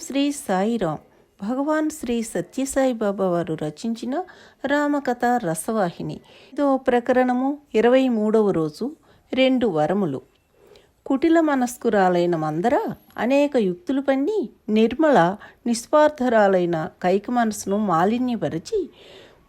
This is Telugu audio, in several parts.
శ్రీ సాయిరాం. భగవాన్ శ్రీ సత్యసాయి బాబా వారు రచించిన రామకథ రసవాహిని. ఇదో ప్రకరణము ఇరవై మూడవ రోజు రెండు వరములు. కుటిల మనస్కురాలైన మందర అనేక యుక్తులు పన్ని నిర్మల నిస్వార్థరాలైన కైక మనసును మాలిన్యపరిచి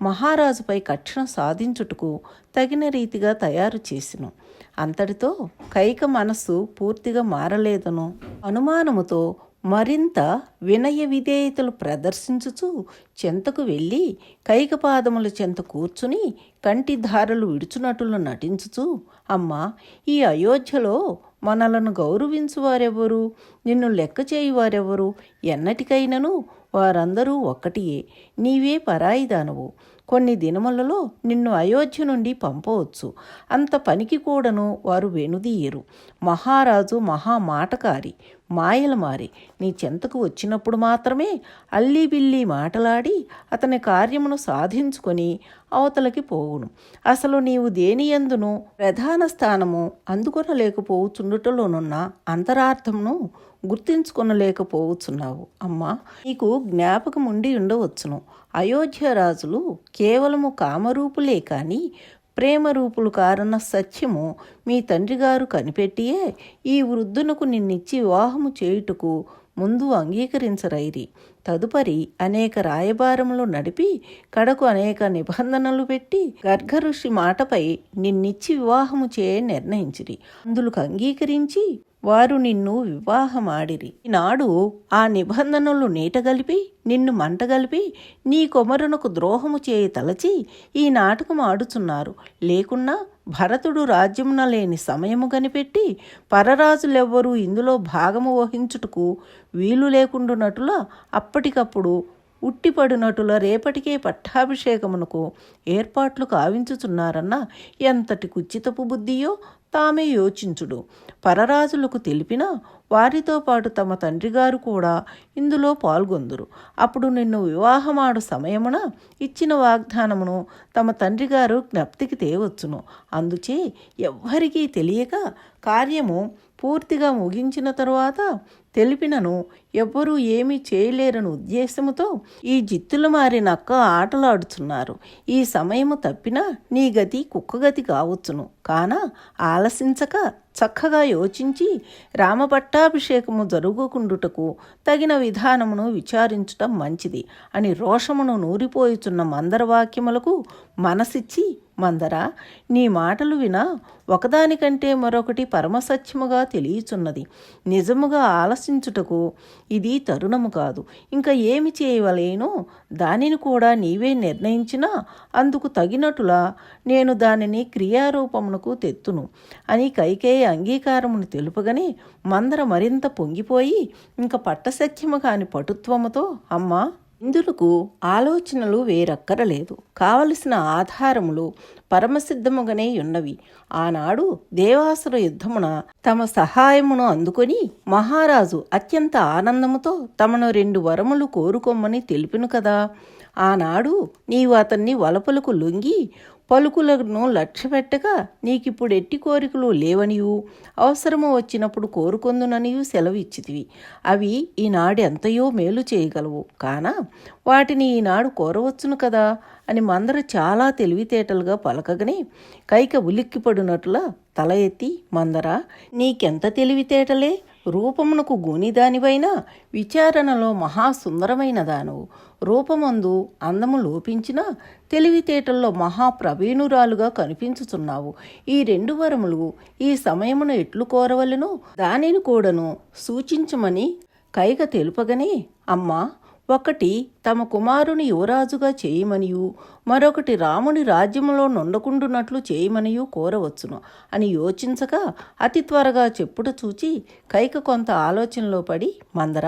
మహారాజుపై కక్షణ సాధించుటకు తగిన రీతిగా తయారు చేసిను. అంతటితో కైక మనస్సు పూర్తిగా మారలేదను. అనుమానముతో మరింత వినయ విధేయతలు ప్రదర్శించుచు చెంతకు వెళ్ళి కైకపాదముల చెంత కూర్చుని కంటి ధారలు విడుచునట్లు నటించుచు అమ్మా ఈ అయోధ్యలో మనలను గౌరవించువారెవరు? నిన్ను లెక్క చేయువారెవరు? ఎన్నటికైనను వారందరూ ఒక్కటియే. నీవే పరాయిదానవు. కొన్ని దినములలో నిన్ను అయోధ్య నుండి పంపవచ్చు. అంత పనికి కూడాను వారు వెనుదీయరు. మహారాజు మహా మాటకారి మాయల మారి నీ చెంతకు వచ్చినప్పుడు మాత్రమే అల్లీబిల్లి మాటలాడి అతని కార్యమును సాధించుకొని అవతలకి పోవును. అసలు నీవు దేనియందును ప్రధాన స్థానము అందుకొనలేకపోవుచుండుటలోనున్న అంతరార్థమును గుర్తించుకొనలేకపోవచ్చున్నావు అమ్మా నీకు జ్ఞాపకం ఉండి ఉండవచ్చును. అయోధ్య రాజులు కేవలము కామరూపులే కాని ప్రేమరూపులు కారణ సత్యము మీ తండ్రిగారు కనిపెట్టియే ఈ వృద్ధునకు నిన్నిచ్చి వివాహము చేయుటకు ముందు అంగీకరించరైరి. తదుపరి అనేక రాయబారములు నడిపి కడకు అనేక నిబంధనలు పెట్టి గర్గఋషి మాటపై నిన్నిచ్చి వివాహము చేయ నిర్ణయించిరి. అందులకు అంగీకరించి వారు నిన్ను వివాహమాడిరి. ఈనాడు ఆ నిబంధనలు నీటగలిపి నిన్ను మంటగలిపి నీ కొమరునకు ద్రోహము చేయి తలచి ఈ నాటకం ఆడుచున్నారు. లేకున్నా భరతుడు రాజ్యమున లేని సమయము కనిపెట్టి పరరాజులెవ్వరూ ఇందులో భాగము వహించుటకు వీలు లేకుండునటుల అప్పటికప్పుడు ఉట్టిపడినటుల రేపటికే పట్టాభిషేకమునకు ఏర్పాట్లు కావించుచున్నారన్న ఎంతటి కుచితపు బుద్ధియో తామే యోచించుడు. పరరాజులకు తెలిపిన వారితో పాటు తమ తండ్రిగారు కూడా ఇందులో పాల్గొందురు. అప్పుడు నిన్ను వివాహమాడు సమయమున ఇచ్చిన వాగ్దానమును తమ తండ్రిగారు జ్ఞప్తికి తేవచ్చును. అందుచే ఎవ్వరికీ తెలియక కార్యము పూర్తిగా ముగించిన తరువాత తెలిపినను ఎవ్వరూ ఏమీ చేయలేరని ఉద్దేశముతో ఈ జిత్తులు మారినక్క ఆటలాడుచున్నారు ఈ సమయము తప్పినా నీ గతి కుక్కగతి కావచ్చును. కాన ఆలసించక చక్కగా యోచించి రామపట్టాభిషేకము జరుగుకుండుటకు తగిన విధానమును విచారించటం మంచిది అని రోషమును నూరిపోయుచున్న మందర వాక్యములకు మనసిచ్చి మందర నీ మాటలు వినా ఒకదానికంటే మరొకటి పరమసత్యముగా తెలియచున్నది. నిజముగా ఆలసించుటకు ఇది తరుణము కాదు. ఇంకా ఏమి చేయవలేనో? దానిని కూడా నీవే నిర్ణయించినా అందుకు తగినట్టులా నేను దానిని క్రియారూపమునకు తెత్తును అని కైకేయ అంగీకారమును తెలుపగానే మందర మరింత పొంగిపోయి ఇంక పట్టసఖ్యము కాని పటుత్వముతో అమ్మా ఇందులకు ఆలోచనలు వేరక్కరలేదు. కావలసిన ఆధారములు పరమసిద్ధముగానే ఉన్నవి. ఆనాడు దేవాసుర యుద్ధమున తమ సహాయమును అందుకొని మహారాజు అత్యంత ఆనందముతో తమను రెండు వరములు కోరుకోమని తెలిపిను కదా. ఆనాడు నీవు అతన్ని వలపలకు లొంగి పలుకులను లక్ష్యపెట్టగా నీకిప్పుడు ఎట్టి కోరికలు లేవనియు. అవసరము వచ్చినప్పుడు కోరుకొందుననియు సెలవిచ్చితివి అవి ఈనాడు ఎంతయో మేలు చేయగలవు. కాన వాటిని ఈనాడు కోరవచ్చును కదా అని మందర చాలా తెలివితేటలుగా పలకగనే కైక ఉలిక్కిపడినట్లా తల ఎత్తి మందరా నీకెంత తెలివితేటలే? రూపమునకు గూనిదానివైనా విచారణలో మహాసుందరమైన దానవు రూపమందు అందము లోపించిన తెలివితేటల్లో మహాప్రవీణురాలుగా కనిపించుచున్నావు. ఈ రెండు వరములు ఈ సమయమును ఎట్లు కోరవలను? దానిని కూడాను సూచించమని కైక తెలుపగనే అమ్మా ఒకటి తమ కుమారుని యువరాజుగా చేయమనియు మరొకటి రాముని రాజ్యంలో నుండకుండునట్లు చేయమనియు కోరవచ్చును అని యోచించగా అతి త్వరగా చెప్పుట చూచి కైక కొంత ఆలోచనలో పడి మందర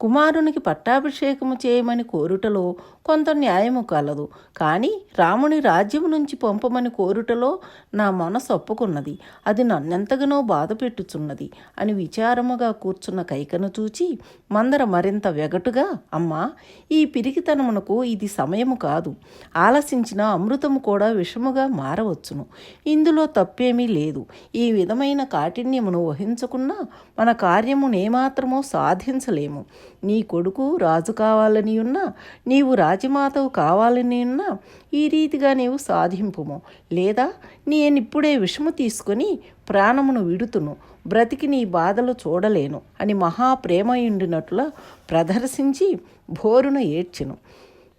కుమారునికి పట్టాభిషేకము చేయమని కోరుటలో కొంత న్యాయము కలదు. కానీ రాముని రాజ్యము నుంచి పంపమని కోరుటలో నా మనసు ఒప్పుకున్నది. అది నన్నెంతగానో బాధ పెట్టుచున్నది అని విచారముగా కూర్చున్న కైకను చూచి మందర మరింత వెగటుగా అమ్మా ఈ పిరికితనమునకు ఇది సమయము కాదు. ఆలసించిన అమృతము కూడా విషముగా మారవచ్చును. ఇందులో తప్పేమీ లేదు. ఈ విధమైన కాఠిన్యమును వహించకున్నా మన కార్యమునేమాత్రమో సాధించలేము. నీ కొడుకు రాజు కావాలని ఉన్నా నీవు రాజమాతవు కావాలని ఉన్నా ఈ రీతిగా నీవు సాధింపుము. లేదా నేనిప్పుడే విషము తీసుకొని ప్రాణమును విడుతును బ్రతికి నీ బాధలు చూడలేను అని మహాప్రేమయుండినట్లు ప్రదర్శించి భోరును ఏడ్చెను.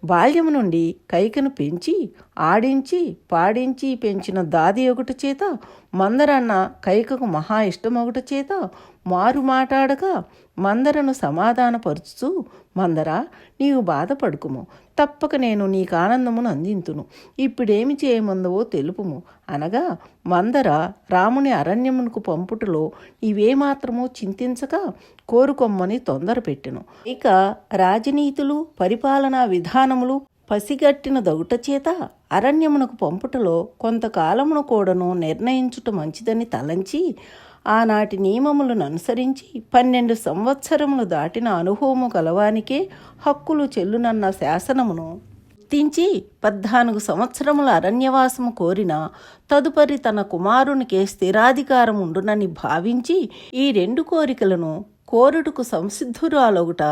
బాల్యము నుండి కైకను పెంచి ఆడించి పాడించి పెంచిన దాది ఒకటి చేత మందరన్న కైకకు మహా ఇష్టం ఒకటి చేత మారు మాట్లాడక మందరను సమాధానపరుచుతూ మందర నీవు బాధపడుకుము. తప్పక నేను నీకు ఆనందమును అందింతును. ఇప్పుడేమి చేయమందవో తెలుపుము. అనగా మందర రాముని అరణ్యమునకు పంపుటలో ఇవేమాత్రమో చింతించక కోరుకొమ్మని తొందర పెట్టెను ఇక రాజనీతులు పరిపాలనా విధానములు పసిగట్టిన దగుట చేత అరణ్యమునకు పంపుటలో కొంతకాలమును కూడాను నిర్ణయించుట మంచిదని తలంచి ఆనాటి నియమములను అనుసరించి పన్నెండు సంవత్సరములు దాటిన అనుభవము గలవానికే హక్కులు చెల్లునన్న శాసనమును గుర్తించి పద్నాలుగు సంవత్సరముల అరణ్యవాసము కోరిన తదుపరి తన కుమారునికే స్థిరాధికారం ఉండునని భావించి ఈ రెండు కోరికలను కోరుడుకు సంసిద్ధురాలొగుట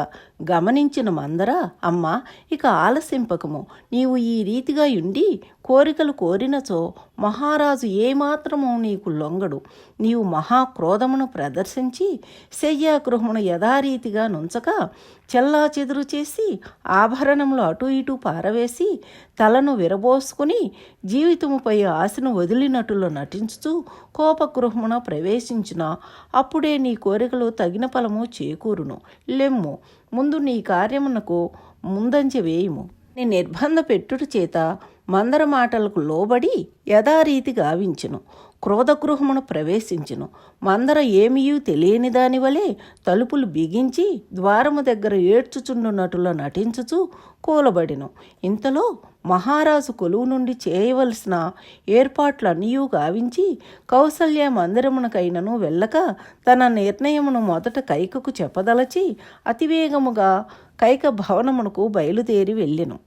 గమనించిన మందర అమ్మ ఇక ఆలసింపకము. నీవు ఈ రీతిగా ఉండి కోరికలు కోరినచో మహారాజు ఏమాత్రము నీకు లొంగడు. నీవు మహాక్రోధమును ప్రదర్శించి శయ్యాగృహమును యథారీతిగా నుంచక చెల్లా చెదురు చేసి ఆభరణములు అటు ఇటు పారవేసి తలను విరబోసుకుని జీవితముపై ఆశను వదిలినట్లు నటించుతూ కోపగృహమున ప్రవేశించిన. అప్పుడే నీ కోరికలు తగిన ఫలము చేకూరును. లెమ్ము ముందు నీ కార్యమునకు ముందంజ వేయుము. నీ నిర్బంధ పెట్టుట చేత మందర మాటలకు లోబడి యథారీతి గావించును. క్రోధగృహమును ప్రవేశించును. మందర ఏమీయూ తెలియని దానివలే తలుపులు బిగించి ద్వారము దగ్గర ఏడ్చుచుండున్నట్టులో నటించుచు కూలబడిను. ఇంతలో మహారాజు కొలువు నుండి చేయవలసిన ఏర్పాట్లన్నీ గావించి కౌసల్య మందిరమునకైనను వెళ్ళక తన నిర్ణయమును మొదట కైకకు చెప్పదలచి అతివేగముగా కైక భవనమునకు బయలుదేరి వెళ్ళెను.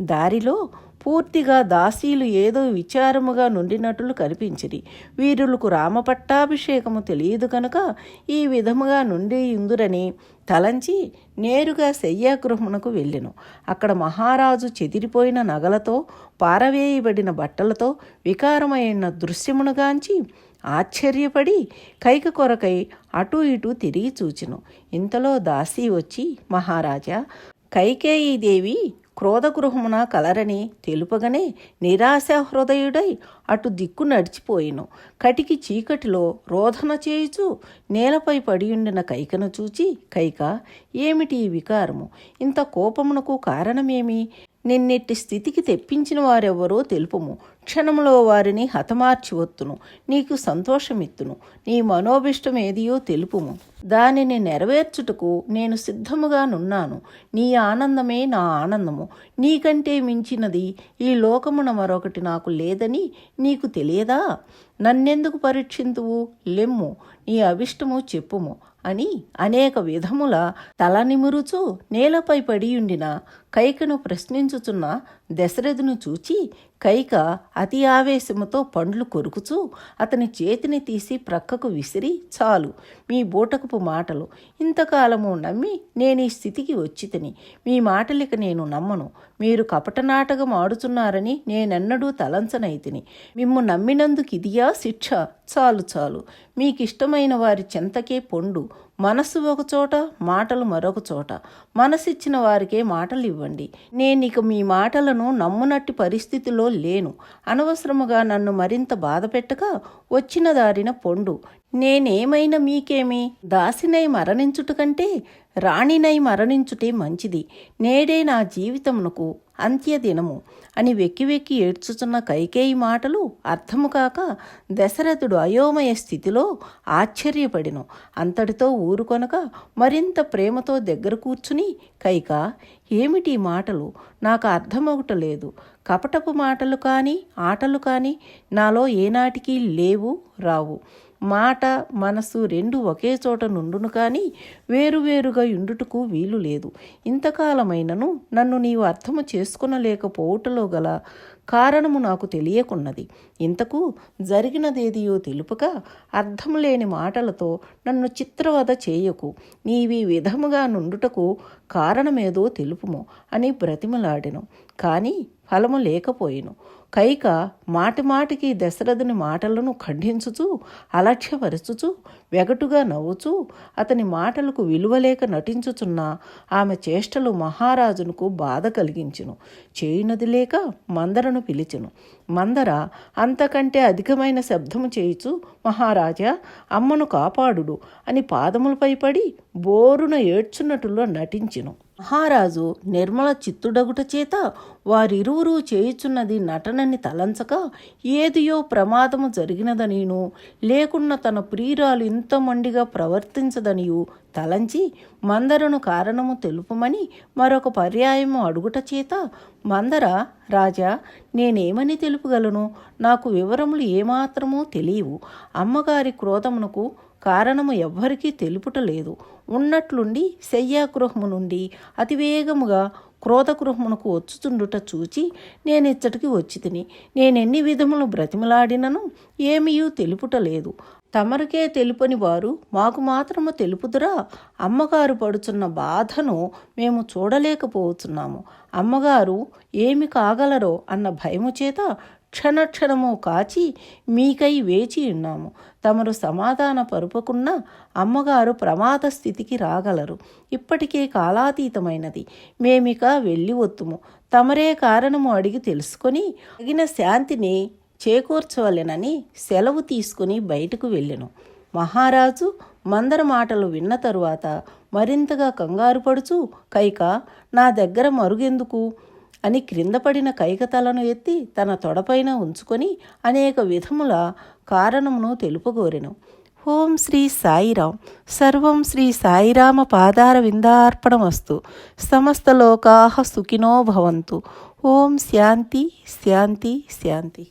దారిలో పూర్తిగా దాసీలు ఏదో విచారముగా నుండినట్లు కనిపించిరి. వీరులకు రామపట్టాభిషేకము తెలియదు కనుక ఈ విధముగా నుండి ఇందురని తలంచి నేరుగా శయ్యాగృహమునకు వెళ్ళెను. అక్కడ మహారాజు చెదిరిపోయిన నగలతో పారవేయబడిన బట్టలతో వికారమైన దృశ్యమునుగాంచి ఆశ్చర్యపడి కైక కొరకై అటూ ఇటూ తిరిగి చూచెను. ఇంతలో దాసి వచ్చి మహారాజా కైకేయీదేవి క్రోధగృహమున కలరని తెలుపగానే నిరాశ హృదయుడై అటు దిక్కు నడిచిపోయిను. కటికి చీకటిలో రోధన చేయుచు నేలపై పడియుండిన కైకను చూచి కైక ఏమిటి ఈ వికారము? ఇంత కోపమునకు కారణమేమి? నిన్నెట్టి స్థితికి తెప్పించిన వారెవరో తెలుపము. క్షణంలో వారిని హతమార్చి వత్తును. నీకు సంతోషమిత్తును. నీ మనోభిష్టం ఏదియో తెలుపుము. దానిని నెరవేర్చుటకు నేను సిద్ధముగా నున్నాను. నీ ఆనందమే నా ఆనందము. నీకంటే మించినది ఈ లోకమున మరొకటి నాకు లేదని నీకు తెలియదా? నన్నెందుకు పరీక్షింతువు? లెమ్ము. నీ అభిష్టము చెప్పుము అని అనేక విధముల తల నిమురుచు నేలపై పడియుండిన కైకను ప్రశ్నించుచున్న దశరథును చూచి కైక అతి ఆవేశముతో పండ్లు కొరుకుచూ అతని చేతిని తీసి ప్రక్కకు విసిరి చాలు మీ బూటకపు మాటలు. ఇంతకాలము నమ్మి నేను ఈ స్థితికి వచ్చితిని మీ మాటలిక నేను నమ్మను. మీరు కపట నాటకం ఆడుతున్నారని నేనెన్నడూ తలంచనైతిని మిమ్ము నమ్మినందుకు ఇదియా శిక్ష? చాలు చాలు. మీకిష్టమైన వారి చెంతకే పొండు. మనస్సు ఒక చోట మాటలు మరొక చోట. మనసిచ్చిన వారికే మాటలు ఇవ్వండి ఇక మీ మాటలను నమ్మునట్టి పరిస్థితిలో లేను. అనవసరముగా నన్ను మరింత బాధ పెట్టక వచ్చిన దారిన పొండు. నేనేమైనా మీకేమి? దాసినై మరణించుట కంటే రాణినై మరణించుటే మంచిది. నేడే నా జీవితమునకు అంత్యదినము. అని వెక్కి వెక్కి ఏడ్చుచున్న కైకేయి మాటలు అర్థము కాక దశరథుడు అయోమయ స్థితిలో ఆశ్చర్యపడిను. అంతటితో ఊరుకొనక మరింత ప్రేమతో దగ్గర కూర్చుని కైక ఏమిటి మాటలు? నాకు అర్థమవుటలేదు కపటపు మాటలు కానీ ఆటలు కానీ నాలో ఏనాటికి లేవు రావు. మాట మనసు రెండు ఒకే చోట నుండును కానీ వేరువేరుగా ఉండుటకు వీలు లేదు. ఇంతకాలమైనను నన్ను నీవు అర్థము చేసుకునలేకపోవుటలో గల కారణము నాకు తెలియకున్నది. ఇంతకు జరిగినదేదియో తెలుపక అర్థం లేని మాటలతో నన్ను చిత్రవద చేయకు. నీవి విధముగా నుండుటకు కారణమేదో తెలుపుము అని బ్రతిమలాడెను. కానీ ఫలము లేకపోయెను. కైక మాటిమాటికి దశరథుని మాటలను ఖండించుచూ అలక్ష్యపరచుచూ వెగటుగా నవ్వుచూ అతని మాటలకు విలువలేక నటించుచున్న ఆమె చేష్టలు మహారాజునకు బాధ కలిగించును. చేయునది లేక మందరను పిలిచెను. మందర అంతకంటే అధికమైన శబ్దము చేయుచు మహారాజా అమ్మను కాపాడుడు అని పాదములపై పడి బోరున ఏడ్చున్నట్లు నటించెను. మహారాజు నిర్మల చిత్తుడగుట చేత వారిరువురు చేయుచున్నది నటనని తలంచక ఏదియో ప్రమాదము జరిగినదనిను లేకున్న తన ప్రియురాలు ఇంత మొండిగా ప్రవర్తించదనియు తలంచి మందరను కారణము తెలుపమని మరొక పర్యాయము అడుగుట చేత మందర రాజా నేనేమని తెలుపగలను? నాకు వివరములు ఏమాత్రమూ తెలియవు. అమ్మగారి క్రోధమునకు కారణము ఎవ్వరికీ తెలుపుటలేదు ఉన్నట్లుండి శయ్యాగృహము నుండి అతివేగముగా క్రోధగృహమునకు వచ్చుచుండుట చూచి నేనిచ్చటికి వచ్చి తిని నేనెన్ని విధములు బ్రతిమలాడినను ఏమీయూ తెలుపుటలేదు తమరికే తెలుపని వారు మాకు మాత్రము తెలుపుదురా? అమ్మగారు పడుచున్న బాధను మేము చూడలేకపోతున్నాము అమ్మగారు ఏమి కాగలరో అన్న భయము చేత క్షణక్షణము కాచి మీకై వేచి ఉన్నాము. తమరు సమాధాన పరుపకున్న అమ్మగారు ప్రమాద స్థితికి రాగలరు. ఇప్పటికే కాలాతీతమైనది. మేమిక వెళ్ళి వత్తుము. తమరే కారణము అడిగి తెలుసుకొని తగిన శాంతిని చేకూర్చవలెనని సెలవు తీసుకుని బయటకు వెళ్ళెను. మహారాజు మందర మాటలు విన్న తరువాత మరింతగా కంగారు పడుచు కైక నా దగ్గర మరుగెందుకు? అని క్రిందపడిన కైకతలను ఎత్తి తన తొడపైన ఉంచుకొని అనేక విధముల కారణమును తెలుపగోరెను ఓం శ్రీ సాయిరాం. సర్వం శ్రీ సాయిరామ పాదార విందార్పణమస్తు. సమస్త లోకాహ సుఖినో భవంతు. ఓం శాంతి శాంతి శాంతి.